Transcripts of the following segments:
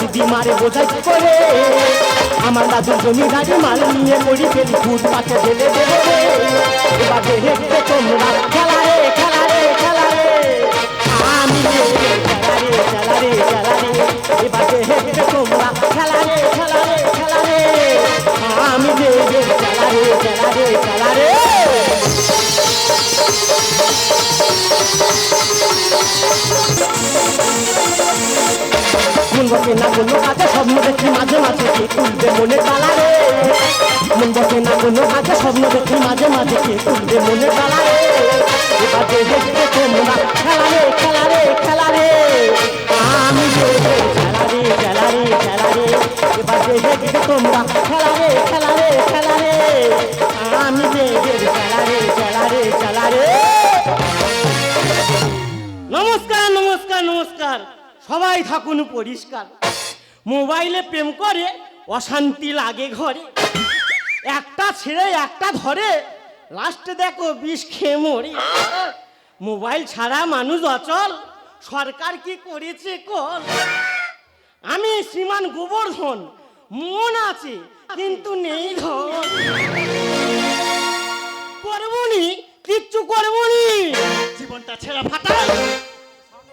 দিদি মারে বোঝাই করে। আমার দাদুর জমিদারি মাল নিয়ে করি ফেলি ফুটপাতে ঢেলে দেবো এবার দেখতে তোমরা খেলা রে খেলা রে খেলা রে। আমি খেলা রে খেলা রে খেলা রে। এবার দেখতে তোমরা মন বসে না কোনো স্বপ্ন দেখি মাঝে মাঝে কে খুলবে মনে তালা রে মন বসে না স্বপ্ন দেখি মাঝে মাঝে কে খুলবে মনে তালা এবার দেখতে তোমরা খেলা রে থাকুন পরিষ্কার? মোবাইলে প্রেম করে, অশান্তি লাগে ঘরে। একটা ছেড়ে, একটা ধরে লাস্টে দেখো বিষ খেয়ে মরে। মোবাইল ছাড়া মানুষ অচল, সরকার কি করেছে কল? আমি শ্রীমান গোবর্ধন, মন আছে, কিন্তু নেই ধন। করবনি কিচ্ছু করবনি জীবনটা ছেঁড়া ফাটা।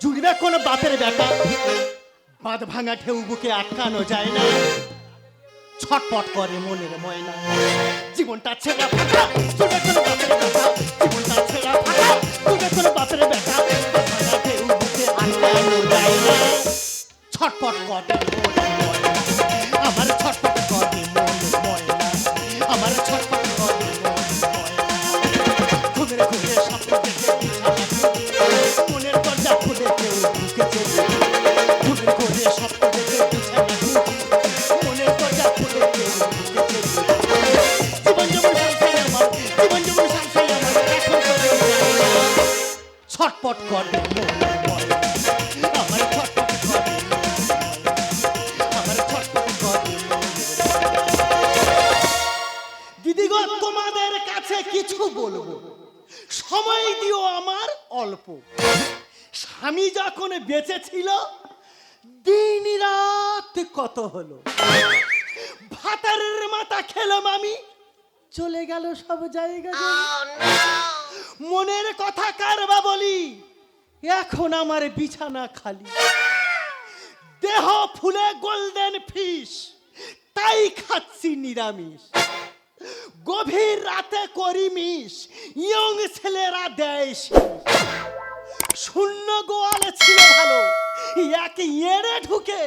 জুড়বে কোন বাপের বেটা বাঁধ ভাঙা ঢেউ বুকে আটকানো যায় না। ছটপট করে মনের ময়না। জীবনটা ছেঁড়া ফাটা জুড়বে কোন বাপের ব্যথা। জীবনটা ছেঁড়া ফাটা জুড়বে কোন বাপের ব্যথা। ঢেউ বুকে আটকানো যায় না। ছটপট করে ছিল দিন রাত কত হলো? ভাতারের মাথা খেলাম আমি চলে গেল সব জায়গা মনের কথা কারবা বলি? এখন আমার বিছানা খালি। দেহ ফুলে গোল্ডেন ফিশ তাই খাচ্ছি নিরামিষ। গভীর রাতে করি মিস ইয়ং ছেলেরা দেয়। শূন্য গোয়ালে ছিল ভালো। এক এড়ে ঢুকে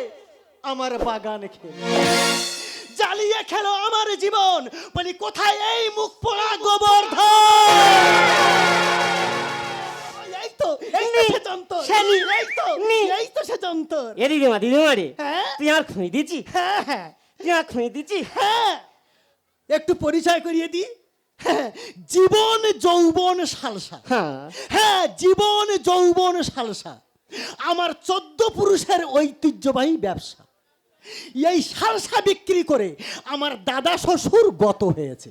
আমার বাগান খেলো জ্বালিয়ে খেলো আমার জীবন। বলি কোথায় এই মুখ পোড়া গোবর্ধন? এই তো এই তো সে যন্তর। শ্যানি, এই তো নি। এই তো সে যন্তর। এ দিদিমা দিদিমা রে হ্যাঁ? তুই দিচ্ছি হ্যাঁ হ্যাঁ। তুই দিচ্ছি হ্যাঁ। একটু পরিচয় করিয়ে দিই। জীবন যৌবন সালসা। হ্যাঁ। হ্যাঁ জীবন যৌবন সালসা। আমার চোদ্দ পুরুষের ঐতিহ্যবাহী ব্যবসা। এই সালসা বিক্রি করে আমার দাদা শ্বশুর গত হয়েছে।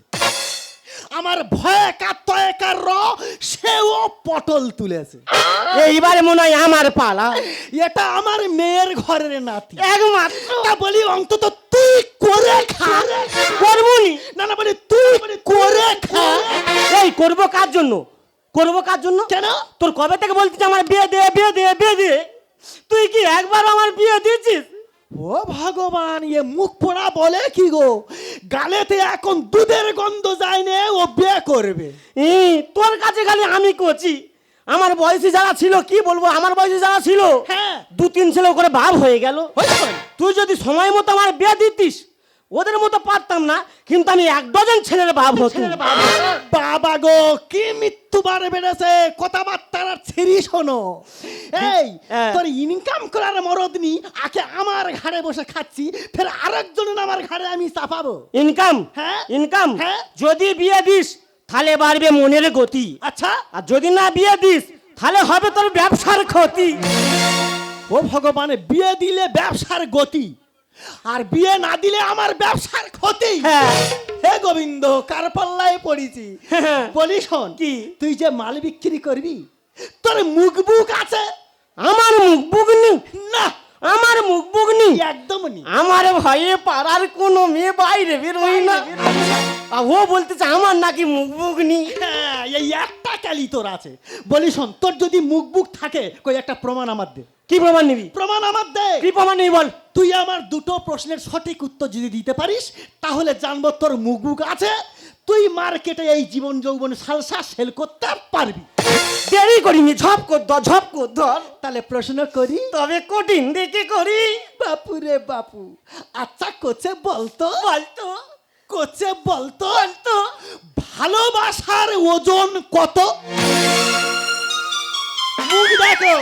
আমার ভয়ে কাত্তয়কার র সেও পটল তুলেছে। এইবারে মনে হয় আমার পালা। এটা আমার মেয়ের ঘরের নাতি। একমাত্র। তা বলি অন্তত তুই করে খা। করবনি না। না বলি তুই করে খা। এই করব কার জন্য? করব কার জন্য? কেন? তোর কবে থেকে বলছিস আমার বিয়ে দে বিয়ে দে বিয়ে দে? তুই কি একবার আমার বিয়ে দিয়েছিস? ও ভগবান এ মুখ পোড়া বলে কি গো? গালেতে এখন দুধের গন্ধ যায় না ও বিয়ে করবে। ই, তোর কাছে খালি আমি করছি আমার বয়সী যারা ছিল কি বলব? আমার বয়সী যারা ছিল হ্যাঁ। দু তিন ছেলে করে ভাব হয়ে গেল। তুই যদি সময় মতো আমার বিয়ে দিতিস ওদের মতো পারতাম না কিন্তু আমি এক ডজন ছেলের ভাব হতো বাবা গো কি মৃত্যু মৃত্যুবার বেড়েছে কথাবার্তা আর ছিরি শোনো। এই হ্যাঁ। তোর ইনকাম করার মরদ নি আগে আমার ঘাড়ে বসে খাচ্ছি ফের আরেকজন আমার ঘাড়ে আমি চাপাবো। ইনকাম হ্যাঁ? ইনকাম হ্যাঁ? যদি বিয়ে দিস তাহলে বাড়বে মনের গতি। আচ্ছা। আর যদি না বিয়ে দিস তাহলে হবে তোর ব্যবসার ক্ষতি। ও ভগবান বিয়ে দিলে ব্যবসার গতি। আর বিয়ে না দিলে আমার ব্যবসার ক্ষতি। হ্যাঁ। হে গোবিন্দ কার পাল্লায় পড়েছি? হ্যাঁ। বলি শোন কি? তুই যে মাল বিক্রি করবি তোর মুখ বুক আছে? আমার মুখ বুগনি না। আমার মুখ বুগনি একদম নি আমার ভয়ে পাড়ার কোনো মেয়ে বাইরে বেরোই না। ও বলতেছে আমার নাকি মুখ বুগনি হ্যাঁ, এই একটা ক্যালি তোর আছে। বলি শোন তোর যদি মুখ বুক থাকে কই একটা প্রমাণ আমার দে। কি প্রমাণ নিবি? প্রমাণ আমার দে। কি প্রমাণ নিবি বল? তুই আমার দুটো প্রশ্নের সঠিক উত্তর যদি দিতে পারিস তাহলে জানব তোর মুখ বুক আছে। তুই মার্কেটে এই জীবন যৌবন সালসা সেল করতে পারবি। দেরি করিনি ঝপ কর ধর ঝপ কর ধর তাহলে প্রশ্ন করি? তবে কঠিন দেখে করি। বাপু রে বাপু আচ্ছা কোচে বলতো বলতো কোচে বলতো বলতো ভালোবাসার ওজন কত? মুখ দেখো।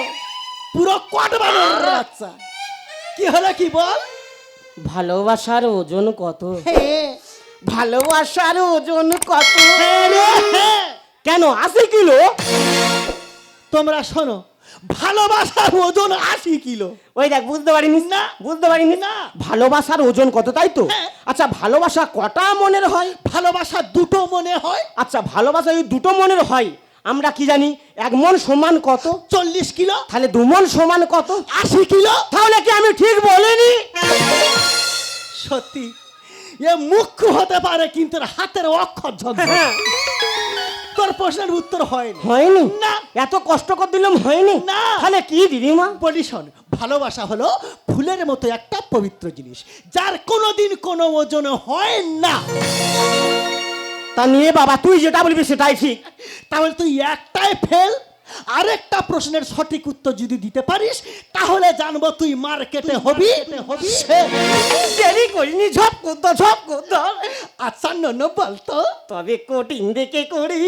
পুরো কট বানানোর বাচ্চা। কি হলো কি বল? ভালোবাসার ওজন কত? ভালোবাসার ওজন কত? রে। কেন? আশি কিলো? তোমরা শোনো ভালোবাসার ওজন আশি কিলো। ওই দেখ বুঝতে পারিনি। না। বুঝতে পারিনি। না। ভালোবাসার ওজন কত তাই তো? হ্যাঁ। আচ্ছা ভালোবাসা কটা মনের হয়? ভালোবাসা দুটো মনে হয়। আচ্ছা ভালোবাসা এই দুটো মনের হয় আমরা কি জানি এক মন সমান কত? চল্লিশ কিলো। তাহলে দু মন সমান কত? আশি কিলো। তাহলে কি আমি ঠিক বলিনি? সত্যি এ মুখ্য হতে পারে কিন্তু হাতের অক্ষর ঝরঝর। হ্যাঁ। তোর প্রশ্নের উত্তর হয়নি। হয়নি? না। এত কষ্ট করে দিলাম হয়নি? না। তাহলে কি দিদিমা? বলি শোন ভালোবাসা হলো ফুলের মতো একটা পবিত্র জিনিস যার কোনোদিন কোনো ওজন হয় না। তা নিয়ে বাবা তুই যেটা বলবি সেটাই ঠিক। তাহলে তুই একটাই ফেল আরেকটা প্রশ্নের সঠিক উত্তর যদি দিতে পারিস তাহলে জানব তুই মার্কেটে হবি। দেরি করিনি ঝপ করতো ঝপ করতো আচ্ছা নন বলতো? তবে কঠিন দেখে করি।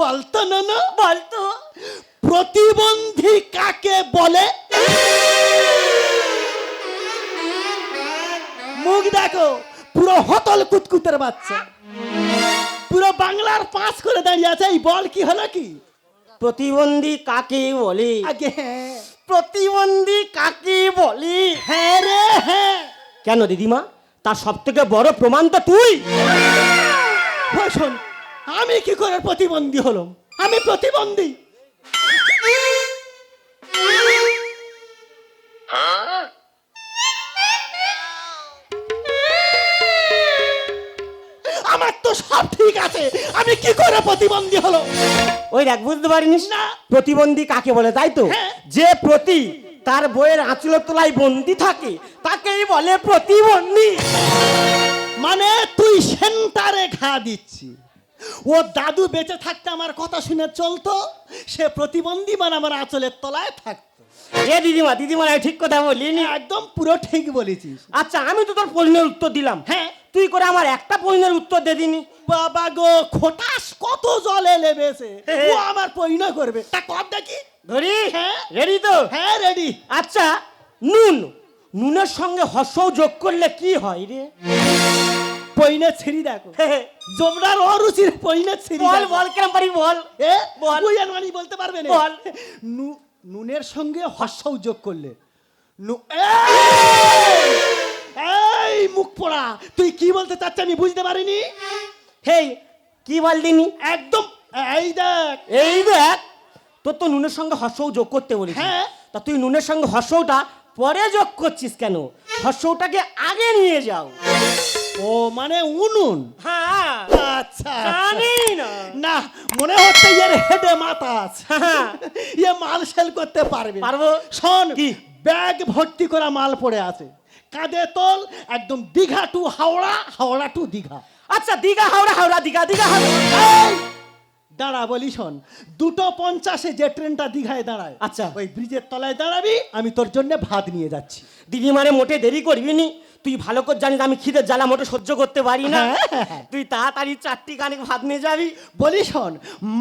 বলতো নন? বলতো। প্রতিবন্ধী কাকে বলে? মুখ দেখো পুরো হতল কুতকুতের বাচ্চা। পুরো বাংলার পাঁচ করে দাঁড়িয়ে আছে এই বল কি হলো কি? প্রতিবন্ধী কাকে বলি? আগে হ্যাঁ প্রতিবন্ধী কাকে বলি? হ্যাঁ রে হ্যাঁ কেন দিদিমা? তার সব থেকে বড় প্রমাণ তো তুই। শোন আমি কি করে প্রতিবন্ধী হলাম? আমি প্রতিবন্ধী। ঠিক আছে আমি কি করে প্রতিবন্ধী হলো? ওই দেখ বুঝতে পারিনিস? না। প্রতিবন্ধী কাকে বলে তাই তো? হ্যাঁ। যে প্রতি তার বইয়ের আঁচলের তলায় বন্দি থাকে তাকেই বলে প্রতিবন্ধী। মানে তুই সেন্টারে ঘা দিচ্ছি। ও দাদু বেঁচে থাকতে আমার কথা শুনে চলতো সে প্রতিবন্ধী মানে আমার আঁচলের তলায় থাকতো। এ দিদিমা দিদিমা ঠিক কথা বলিনি। একদম পুরো ঠিক বলেছিস। আচ্ছা আমি তো তোর প্রশ্নের উত্তর দিলাম। হ্যাঁ। তুই করে আমার একটা প্রশ্নের উত্তর দে দিনি বাবা গো খোটাস কত জলে লেবেছে ও আমার পরিণয় করবে। তা কর দেখি। ধরি? হ্যাঁ। রেডি তো? হ্যাঁ রেডি। আচ্ছা নুন। নুনের সঙ্গে হর্ষও যোগ করলে কি হয় রে? পইনে ছিড়ি দেখো। জমরার অরুচির পইনে ছিড়ি বল। বল কেন পারি বল? এ বল। তুই আর মানি বলতে পারবে না। বল। নুনের সঙ্গে হর্ষও যোগ করলে। নু- এই! এই মুখ পোড়া তুই কি বলতে চাচ্ছ আমি বুঝতে পারিনি? হেই কি বল দিনি একদম এই দেখ। এই দেখ তোর তো নুনের সঙ্গে হর্ষও যোগ করতে বলেছি। হ্যাঁ। তা তুই নুনের সঙ্গে হর্ষটা পরে যোগ করছিস কেন? হর্ষটাকে আগে নিয়ে যাও। ও মানে উনুন? হ্যাঁ। আচ্ছা জানি না। না মনে হচ্ছে এর হেডে মাথা আছে। হ্যাঁ। ইয়ে মাল সেল করতে পারবে পারব। শোন কি? ব্যাগ ভর্তি করা মাল পড়ে আছে। কাঁধে তোল একদম দীঘা টু হাওড়া হাওড়া টু দীঘা। আচ্ছা দীঘা হাওড়া হাওড়া দীঘা দীঘা হাওড়া। দাঁড়া বলি শোন দুটো পঞ্চাশে যে ট্রেনটা দীঘায় দাঁড়ায় আচ্ছা। ওই ব্রিজের তলায় দাঁড়াবি আমি তোর জন্য ভাত নিয়ে যাচ্ছি। দিদি মানে মোটে দেরি করবি নি? তুই ভালো করে জানিস আমি খিদের জ্বালা মোটে সহ্য করতে পারি না। হ্যাঁ। তুই তাড়াতাড়ি চারটি কানে ভাত নিয়ে যাবি। বলি শোন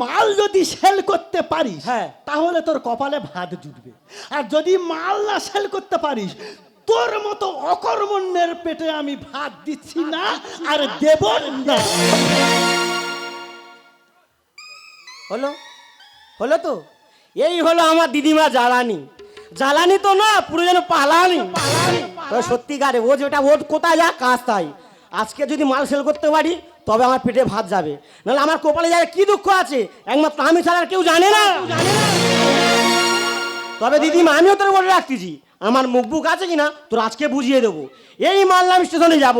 মাল যদি সেল করতে পারিস হ্যাঁ। তাহলে তোর কপালে ভাত জুটবে। আর যদি মাল না সেল করতে পারিস তোর মতো অকর্মণ্যের পেটে আমি ভাত দিচ্ছি না, আর দেব না। হলো? হলো তো? এই হলো আমার দিদিমা জ্বালানি। জ্বালানি তো না, পুরো যেন পালানি। সত্যিকারে, ও যেটা ও কোথায় যা কাজ তাই। আজকে যদি মাল সেল করতে পারি, তবে আমার পেটে ভাত যাবে। নাহলে আমার কপালে যাবে কি দুঃখ আছে, একমাত্র আমি ছাড়া আর কেউ জানে না। তবে দিদিমা, আমিও তোর বলে রাখতেছি। আমার মুখ বুক আছে কিনা, তোর আজকে বুঝিয়ে দেবো। এই মাল আমি স্টেশনে যাব।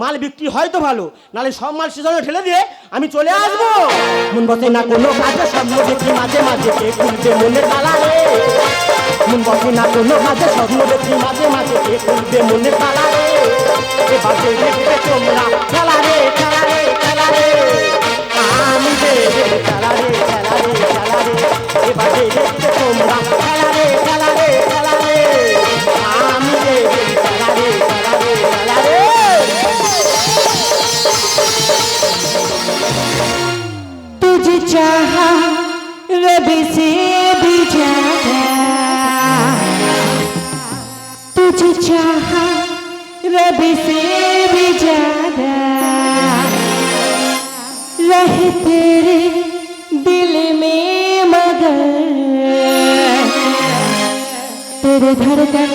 মাল বিক্রি হয়তো ভালো, নাহলে সব মাল স্টেশনে ঠেলে দিয়ে আমি চলে আসব। মন বসে না কোনো কাজে স্বপ্ন দেখি মাঝে মাঝে কে খুলবে মনে তালা মন বসে না কোনো কাজে স্বপ্ন দেখি মাঝে মাঝে কে মনে দেখবে তোমরা, খেলা রে খেলা রে খেলা রে। আমি খেলা রে খেলা রে খেলা রে দেখবে तेरे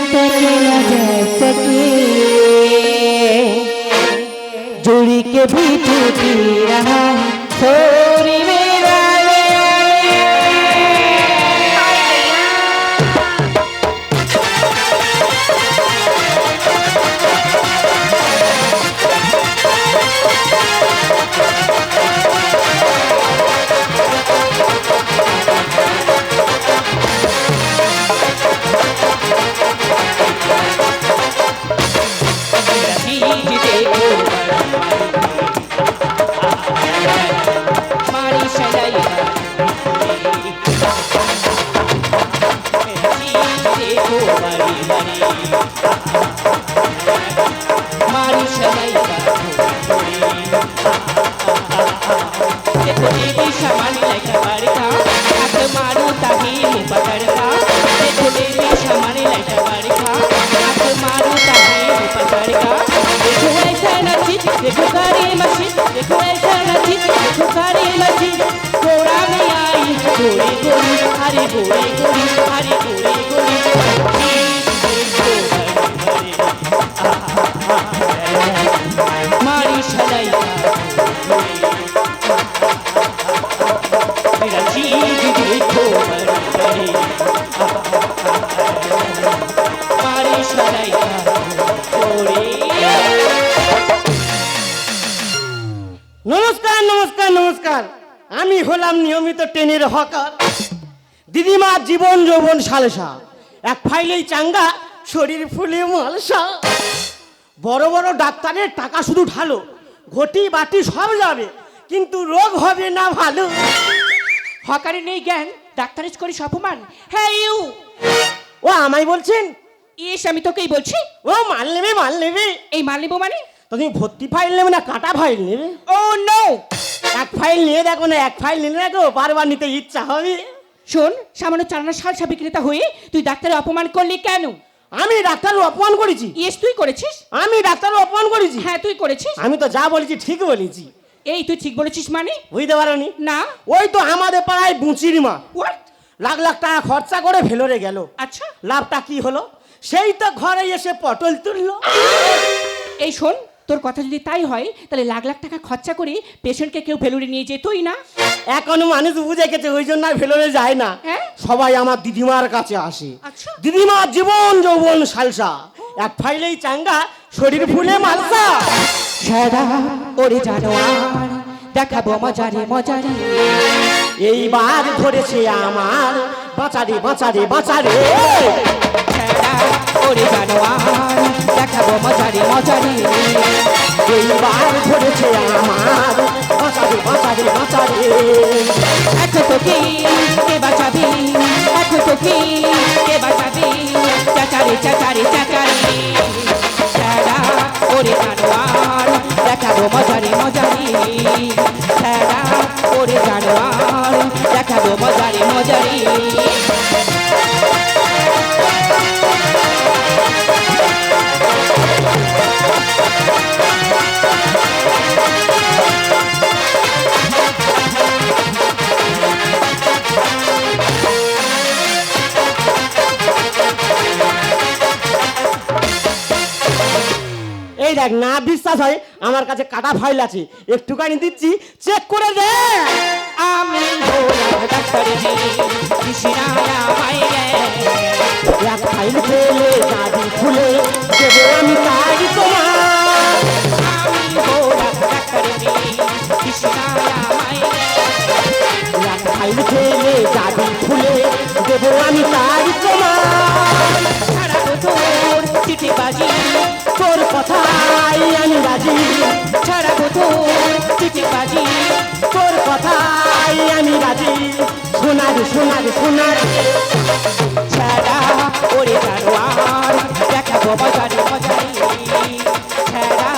নিয়মিত হকার। দিদিমা জীবন যৌবন সালসা। এক ফাইলেই চাঙ্গা শরীর ফুলে মালসা। বড় বড় ডাক্তারের টাকা শুধু ঢালো ঘটি বাটি সব যাবে কিন্তু রোগ হবে না ভালো। হকারে নেই জ্ঞান ডাক্তারের করিস অপমান হ্যাঁ ইউ! ও আমায় বলছেন? ইস আমি তোকেই বলছি। ও মাল নেবে মাল নেবে। এই মাল নেব মানে? তুমি ভর্তি ফাইল নেবে না কাটা ফাইল নেবে? ও নো! ফাইল নিয়ে দেখো না এক ফাইল নিলে দেখো বারবার নিতে ইচ্ছা হবে। শোন সামান্য চালানা সালসা বিক্রেতা হয়ে তুই ডাক্তারের অপমান করলি কেন? আমি ডাক্তার অপমান করেছি। ইয়েস তুই করেছিস? আমি ডাক্তার অপমান করেছি। হ্যাঁ তুই করেছিস? আমি তো যা বলেছি ঠিক বলেছি। এই তুই ঠিক বলেছিস মানে? বুঝতে পারোনি? না। ওই তো আমাদের পাড়ায় বুচির মা। লাখ লাখ টাকা খরচা করে ভেলোরে গেল। আচ্ছা। লাভটা কি হলো? সেই তো ঘরে এসে পটল তুললো। এই শোন তোর কথা যদি তাই হয় তাহলে লাখ লাখ টাকা খরচা করে পেশেন্টকে কেউ ভেলুরে নিয়ে যেতই না। এখনও মানুষ বুঝে গেছে ওই জন্য আর ভেলোরে যায় না। হ্যাঁ? সবাই আমার দিদিমার কাছে আসে। আচ্ছা। দিদিমার জীবন যৌবন সালসা। এক ফাইলেই চাঙ্গা শরীর ফুলে মালসা। সারা ওরে জানোয়ার দেখাবো মজারে মজারে। এইবার ধরেছে আমার বাঁচারে বাঁচারে বাঁচারে। সারা ওরে জানোয়ার। দেখাবো মজারে মজারে এইবার ধরেছে আমার। বাঁচারে বাঁচারে বাঁচারে এখন তো কি, কে বাঁচাবি? এখন তো কি, কে বাঁচাবি? চাচারে চাচারে চাচারে। সারা ওরে জানোয়ার, দেখাবো মজারে মজারে। সারা ওরে জানোয়ার, দেখাবো মজারে। মজারে দেখ, না বিশ্বাস হয়, আমার কাছে কাটা ফাইল আছে একটুখানি দিচ্ছি চেক করে দে। আমি এক খুলে আমি ফাইল দেবো আমি কথাই আমি রাজি চিঠি বাজি তোর কথাই আমি রাজি। সোনার সোনার সোনার। ছাড়া ওরে জানোয়ার দেখাবো বাজারে বাজারে। ছাড়া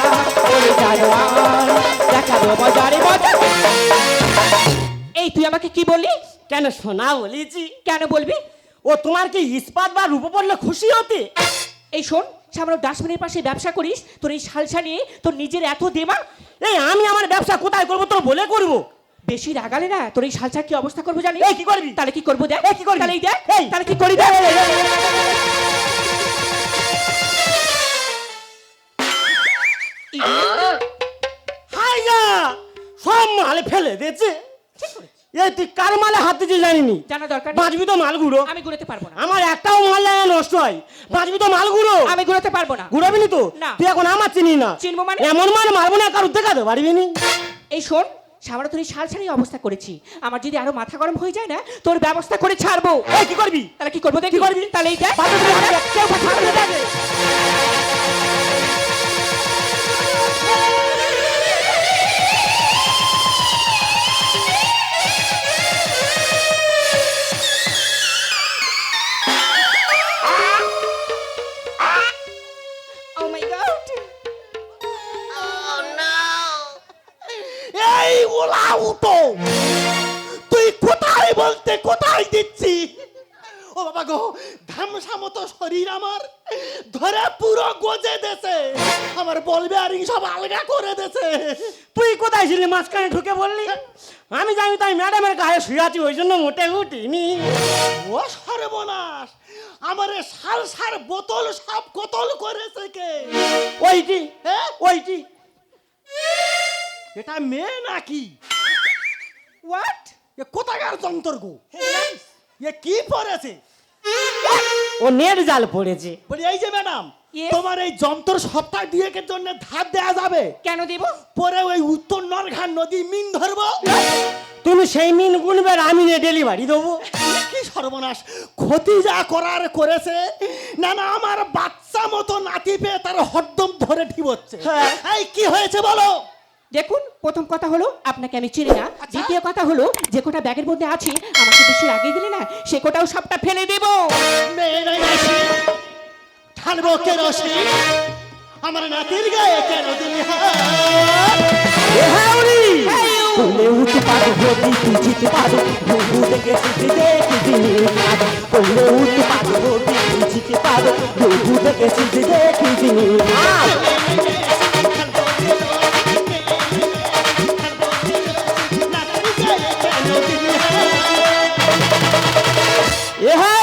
ওরে জানোয়ার দেখাবো বাজারে বাজারে। এই তুই আমাকে কি বললি? কেন সোনা বলেছি? কেন বলবি? ও তোমার কি ইস্পাত বা রূপ পড়লে খুশি হতে? এই শোন সামনে ডাস্টবিনের পাশে ব্যবসা করিস তোর এই শালসা নিয়ে তোর নিজের এত দেমা এই আমি আমার ব্যবসা কোথায় করব তোর বলে করব বেশি রাগালে না তোর এই শালসা কি অবস্থা করব জানি এই, কি করবি? তাহলে কি করব দেখ কি করবি? তাহলে দেখ তাহলে কি করি দেখ হাই সব মালে ফেলে দিয়েছে এই তুই কার মালে হাত দিতে জানিনি? জানা দরকার। বাঁচবি তো মালগুলো আমি ঘুরতে পারব না। আমার একটাও মাল জানা নষ্ট হয়। বাঁচবি তো মালগুলো আমি ঘুরতে পারব না। ঘুরাবি তো? তুই এখন আমার চিনি না। চিনবো মানে? এমন মাল মারবো না কারোর দেখাতে পারবি নি এই শোন সামনে তোর শাল ছাড়ি অবস্থা করেছি। আমার যদি আরও মাথা গরম হয়ে যায় না তোর ব্যবস্থা করে ছাড়বো। কি করবি? তাহলে কি করব দেখি? করবি? তাহলে এই শুয়ে আছি ওই জন্য মোটে উঠিনি। ও সর্বনাশ! আমার সার সার বোতল সব কোতল করেছে কে? ওইটি হ্যাঁ? ওইটি। এটা মেয়ে নাকি? What? এ কোথাকার যন্ত্র গো এ কি পড়েছে? ও নেট জাল পড়েছে। বলি এই যে ম্যাডাম? তোমার এই যন্ত্র সপ্তাহ দুয়েকের জন্য ধার দেওয়া যাবে? কেন দিব? পরে ওই উত্তর নরঘাট নদী মিন ধরবো? তুমি সেই মিন গুনবে আর আমি নিয়ে ডেলিভারি দেবো। কি সর্বনাশ। ক্ষতি যা করার করেছে না না আমার বাচ্চা মতো নাতি পেয়ে তার হরদম ধরে ঠিবচ্ছে হ্যাঁ। এই কি হয়েছে বলো? দেখুন প্রথম কথা হলো আপনাকে আমি চিনি না। দ্বিতীয় কথা হলো যে কোটা ব্যাগের মধ্যে আছে আমাকে বেশি লাগিয়ে দিলে না সে কোটাও সবটা ফেলে দেব। ঠানবো কেরোসি আমার নাতির গায়ে কেন দিলি? হাত? এ হাউরি কোলে উঠতে পারো যদি তুই জিতে পারো বন্ধু দেখে জিতে দেখে দিনি কোলে উঠতে পারো যদি তুই জিতে পারো বন্ধু দেখে জিতে দেখে দিনি নাতির গায়ে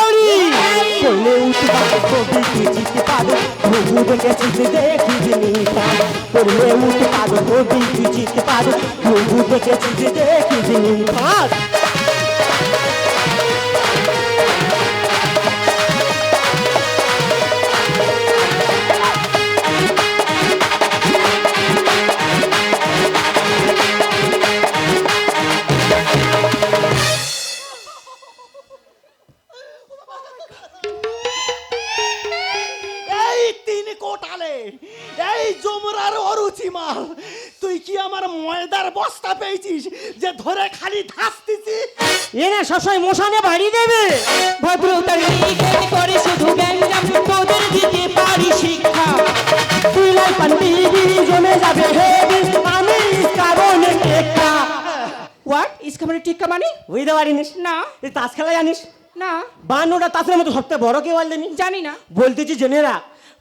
যদি তুই জিতে পারো বন্ধু দেখে জিতে দেখে দিনি কোলে উঠতে পারো যদি তুই জিতে পারো বন্ধু দেখে জিতে দেখে এনে সবসময় মশানে বাড়ি দেবে। ভদ্রতার করে শুধু গ্যাঞ্জাম তোদের দিতে পারি শিক্ষা। তুই লাই পান্ডি জমে যাবে হেবি আমি কারণে টেকা। হোয়াট ইসকা মানে টিক্কা মানে? বুঝতে পারিনিস। না। তাস খেলা জানিস? না। বান্নটা তাসের মধ্যে সবচেয়ে বড় কে বলতেনি জানি? না। বলতেছি জেনেরা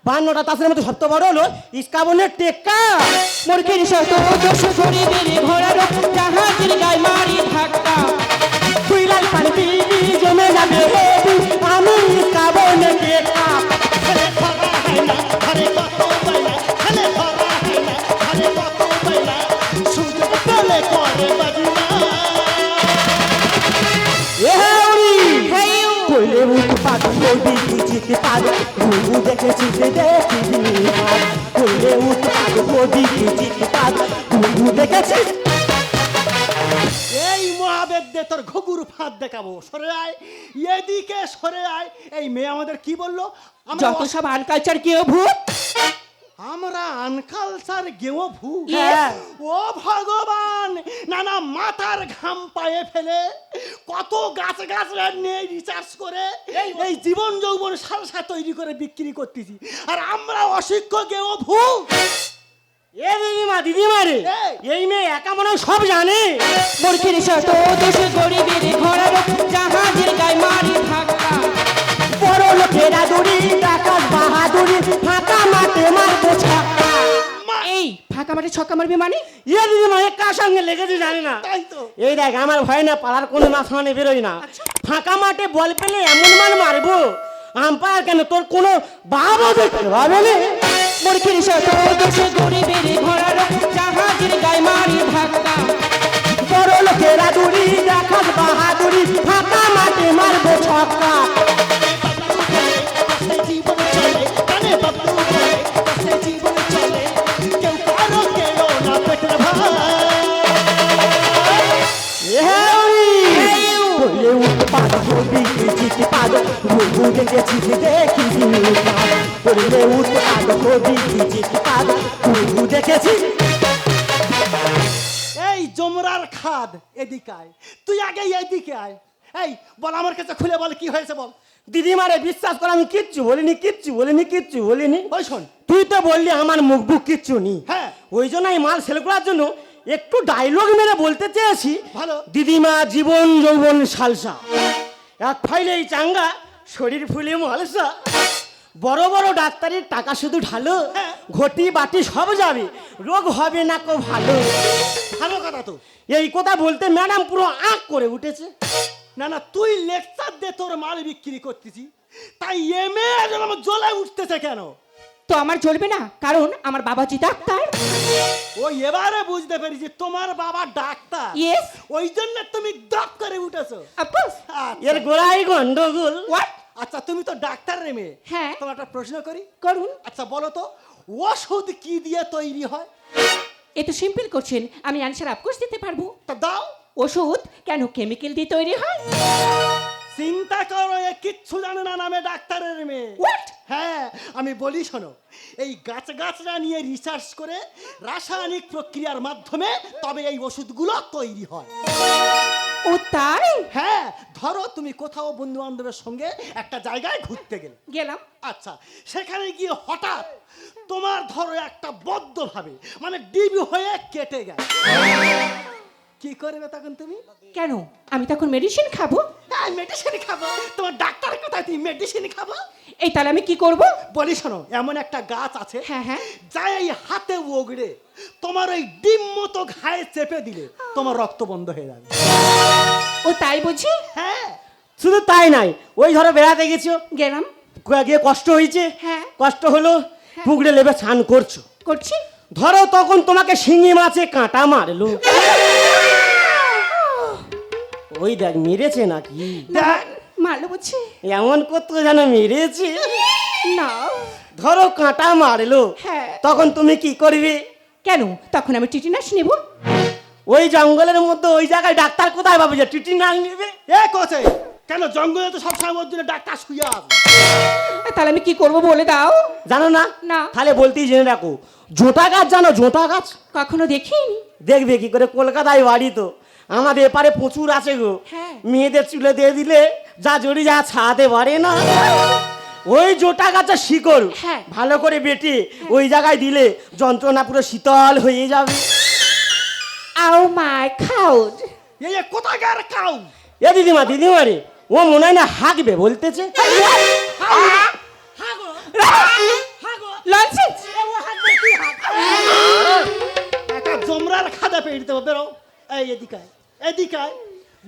বান্নটা তাসের মধ্যে সবচেয়ে বড় হলো ইস্কাবনের টেক্কা দোষ ধরে ঘোড়ার জাহাজের গায়ে মারি ধাক্কা। তুই লাল পারবি জমে যাবে আমি কাবো নাকি? বলে উঠ পাত বলবি বুঝিতে পার গুরু দেখেছি সে দেখিনি বলে উঠ পাত বলবি বুঝিতে পার গুরু দেখেছি এই মহাবেদ্যে তোর ঘুঘুর ফাঁদ দেখাবো। সরে আয়। এদিকে সরে আয়। এই মেয়ে আমাদের কি বলল? আমরা যত সব আনকালচার কেউ ভূত। আমরা আনকালচার গেও ভূ হ্যাঁ। ও ভগবান না না মাথার ঘাম পায়ে ফেলে কত গাছ গাছ নিয়ে রিচার্জ করে এই জীবন যৌবন সালসা তৈরি করে বিক্রি করতেছি। আর আমরা অশিক্ষ গেও ভূ এ দিদিমা দিদিমা রে। এই। মেয়ে একা মনে সব জানে। মূর্খের শত দোষ গরিবের ঘোড়ার জাহাজের গায়ে মারি ধাক্কা। বড় লোকেরা দড়ি ডাকাত বাহাদুরি ফাঁকা মাঠে মারবো ছাক্কা। এই ফাঁকা মাঠে ছক্কা মারবি মানে? দিদিমা এ কার সঙ্গে লেগেছে জানি না। এই দেখ আমার ভয় না পাড়ার কোনো মাছ মানে বেরোয় না। ফাঁকা মাঠে বল পেলে এমন মান মারবো। আম্পায়ার কেন? তোর কোনো বাবা দেখতে পাবে না? মূর্খের শত দোষ গরিবের ঘোড়ার জাহাজের গায়ে মারি এই জমরার খাদ এদিকে আয় তুই আগে এদিকে আয়। এই বল আমার কাছে খুলে বল কি হয়েছে বল? দিদিমারে বিশ্বাস কর আমি কিচ্ছু বলিনি কিচ্ছু বলিনি কিচ্ছু বলিনি। ওই শোন। তুই তো বললি আমার মুখ বুক কিচ্ছু নি হ্যাঁ। ওই জন্য এই মাল সেল করার জন্য একটু ডায়লগ মেরে বলতে চেয়েছি ভালো। দিদিমা জীবন যৌবন সালসা। এক ফাইলেই চাঙ্গা শরীর ফুলে মালসা। বড় বড় ডাক্তারের টাকা শুধু ঢালো। ঘটি বাটি সব যাবে রোগ হবে না কো ভালো। ভালো কথা তো। এই কথা বলতে ম্যাডাম পুরো আঁক করে উঠেছে। না না তুই লেকচার দে তোর মাল বিক্রি করতেছি। তাই এমএ আমার জ্বলে উঠতেছে কেন? তো আমার চলবে না কারণ আমার বাবা বাবাজি ডাক্তার। ও এবারে বুঝতে পেরেছি তোমার বাবা ডাক্তার। Yes. ওই জন্য তুমি দপ করে উঠেছো। আচ্ছা। এর গোড়াই গন্ডগোল। হোয়াট আচ্ছা তুমি তো ডাক্তার রে মেয়ে। হ্যাঁ। তোমার একটা প্রশ্ন করি। করুন। আচ্ছা বলো তো ওষুধ কি দিয়ে তৈরি হয়? এ তো সিম্পল করছেন আমি অ্যান্সার আপকোর্স দিতে পারব। তা দাও। ওষুধ কেন কেমিক্যাল দিয়ে তৈরি হয়? চিন্তা করো এ কিচ্ছু জানে না নামে ডাক্তারের মেয়ে। What? হ্যাঁ আমি বলি শোনো এই গাছ গাছরা নিয়ে রিসার্চ করে রাসায়নিক প্রক্রিয়ার মাধ্যমে তবে এই ওষুধগুলো তৈরি হয়। ও তাই? হ্যাঁ ধরো তুমি কোথাও বন্ধু বান্ধবের সঙ্গে একটা জায়গায় ঘুরতে গেলে। গেলাম। আচ্ছা সেখানে গিয়ে হঠাৎ তোমার ধরো একটা বদ্ধ ভাবে মানে ডিবি হয়ে কেটে গেল। কি করবে তখন তুমি? কেন? আমি তখন মেডিসিন খাব? হ্যাঁ মেডিসিন খাব। তোমার ডাক্তার কোথায়? তুমি মেডিসিন খাব? এই তাহলে আমি কি করব? বলি শোনো এমন একটা গাছ আছে হ্যাঁ, হ্যাঁ। যা এই হাতে ওগড়ে তোমার ওই ডিম মতো ঘায়ে চেপে দিলে তোমার রক্ত বন্ধ হয়ে যাবে। ও তাই বুঝি? হ্যাঁ। শুধু তাই নাই ওই ধরো বেড়াতে গেছো গেলাম। গিয়ে কষ্ট হয়েছে হ্যাঁ। কষ্ট হলো পুকুরে লেবে স্নান করছ। করছি। ধরো তখন তোমাকে শিঙি মাছে কাঁটা মারলো। ওই দেখ মেরেছে নাকি? মারলো বুঝছি এমন করতো যেন মেরেছে। না। ধরো কাঁটা মারলো। হ্যাঁ। তখন তুমি কি করবে? কেন? তখন আমি টিটিনাস নেব। ওই জঙ্গলের মধ্যে ওই জায়গায় ডাক্তার কোথায় পাবে যে টিটি না নেবে? এ কোচে কেন জঙ্গলে তো সব সময় ওর ডাক্তার শুয়ে তাহলে আমি কি করব বলে দাও। জানো না? না। তাহলে বলতেই জেনে রাখো। জোটা গাছ জানো জোটা গাছ? কখনো দেখিনি। দেখবে কি করে কলকাতায় বাড়ি তো। আমাদের এপারে প্রচুর আছে গো। হ্যাঁ। মেয়েদের চুলে দিয়ে দিলে যা জড়ি যা ছাড়াতে পারে না। ওই জোটা গাছের শিকড় হ্যাঁ। ভালো করে বেটে ওই জায়গায় দিলে যন্ত্রণা পুরো শীতল হয়ে যাবে। আও মাই খাউড এই যে কোথাকার কাউ এ দিদিমা দিদিমা রে ও মনে হয় না হাঁকবে বলতেছে। জমরার খাদা পেয়ে দিতে হবে বেরো। এই এদিকায় এদিকায়।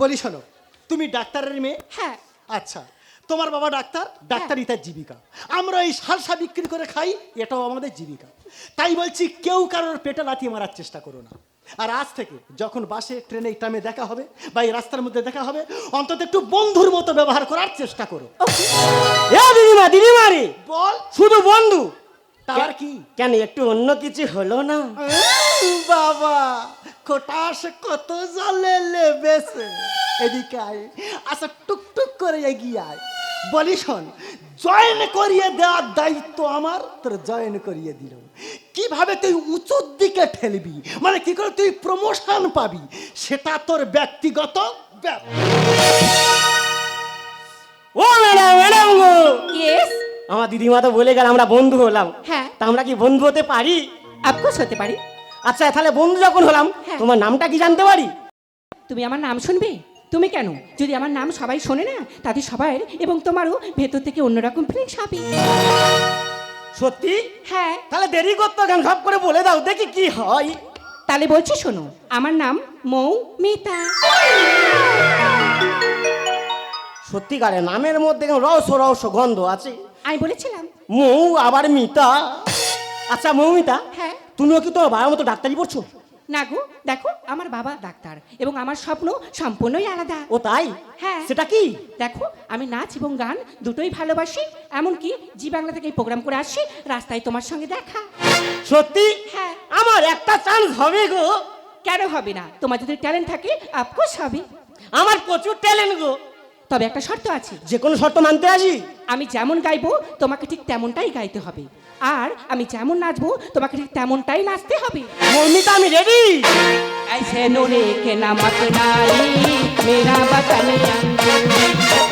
বলি শোনো তুমি ডাক্তারের মেয়ে? হ্যাঁ। আচ্ছা তোমার বাবা ডাক্তার? ডাক্তারই তার জীবিকা। আমরা এই সালসা বিক্রি করে খাই এটাও আমাদের জীবিকা। তাই বলছি কেউ কারোর পেটে লাথি মারার চেষ্টা করো না। আর আজ থেকে যখন বাসে ট্রেনে ট্রামে দেখা হবে বা এই রাস্তার মধ্যে দেখা হবে অন্তত একটু বন্ধুর মতো ব্যবহার করার চেষ্টা করো। দিদিমা দিদিমা রে বল। শুধু বন্ধু। তার কি কেন একটু অন্য কিছু হলো না? বাবা! খোটাস কত জলে লেবেছে। এদিকে আয়। আচ্ছা টুকটুক করে এগিয়ে আয়। বলি শোন জয়েন করিয়ে দেওয়ার দায়িত্ব আমার তোর জয়েন করিয়ে দিল। কীভাবে তুই উঁচুর দিকে ঠেলবি? মানে কি করে তুই প্রমোশন পাবি? সেটা তোর ব্যক্তিগত ও ম্যাডাম ম্যাডাম গো। আমার দিদিমা তো বলে গেল আমরা বন্ধু হলাম। হ্যাঁ। তা আমরা কি বন্ধু হতে পারি? আফকোর্স হতে পারি। আচ্ছা তাহলে বন্ধু যখন হলাম হ্যাঁ। তোমার নামটা কি জানতে পারি? তুমি আমার নাম শুনবে? তুমি কেন? যদি আমার নাম সবাই শোনে না তাতে সবাই এবং তোমারও ভেতর থেকে অন্যরকম ফিলিংস হবে। সত্যি? হ্যাঁ। তাহলে দেরি করতো কেন? সব করে বলে দাও দেখি কি হয়। তাহলে বলছি শোনো আমার নাম মৌ মিতা সত্যিকারে নামের মধ্যে রহস্য রহস্য গন্ধ আছে? আমি বলেছিলাম। মৌ আবার মিতা। আচ্ছা মৌমিতা হ্যাঁ। তুমিও কি তোমার বাবার মতো ডাক্তারি পড়ছো? না গো দেখো আমার বাবা ডাক্তার এবং আমার স্বপ্ন সম্পূর্ণই আলাদা। ও তাই? হ্যাঁ। সেটা কি? দেখো আমি নাচ এবং গান দুটোই ভালোবাসি এমনকি জি বাংলা থেকে প্রোগ্রাম করে আসছি রাস্তায় তোমার সঙ্গে দেখা। সত্যি? হ্যাঁ। আমার একটা চান্স হবে গো। কেন হবে না? তোমার যদি ট্যালেন্ট থাকে আফকোর্স হবে। আমার প্রচুর ট্যালেন্ট গো। তবে একটা শর্ত আছে যে কোনো শর্ত মানতে আসি আমি যেমন গাইবো তোমাকে ঠিক তেমনটাই গাইতে হবে আর আমি যেমন নাচবো তোমাকে ঠিক তেমনটাই নাচতে হবে মৌমিতা আমি রেডি ऐसे नूरे के नमक नारी मेरा बतन अंगूरी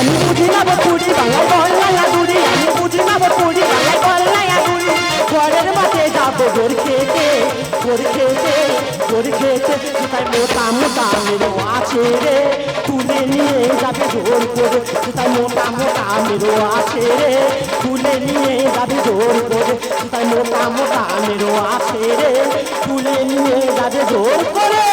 আমি বুঝি না বাংলায় বল দুড়ি আমি বুঝি না বাংলায় বল দুড়ি পরের মাসে যাব গোর খেতে গোর খেতে গোর খেতে। কোথায় মোটা মোটা মেরো আছে রে? তুলে নিয়ে যাবে জোর করে। কোথায় মোটা মোটা মেরো আছে রে? তুলে নিয়ে যাবে জোর করে। কোথায় মোটা মোটা মেরো আছে রে? তুলে নিয়ে যাবে জোর করে।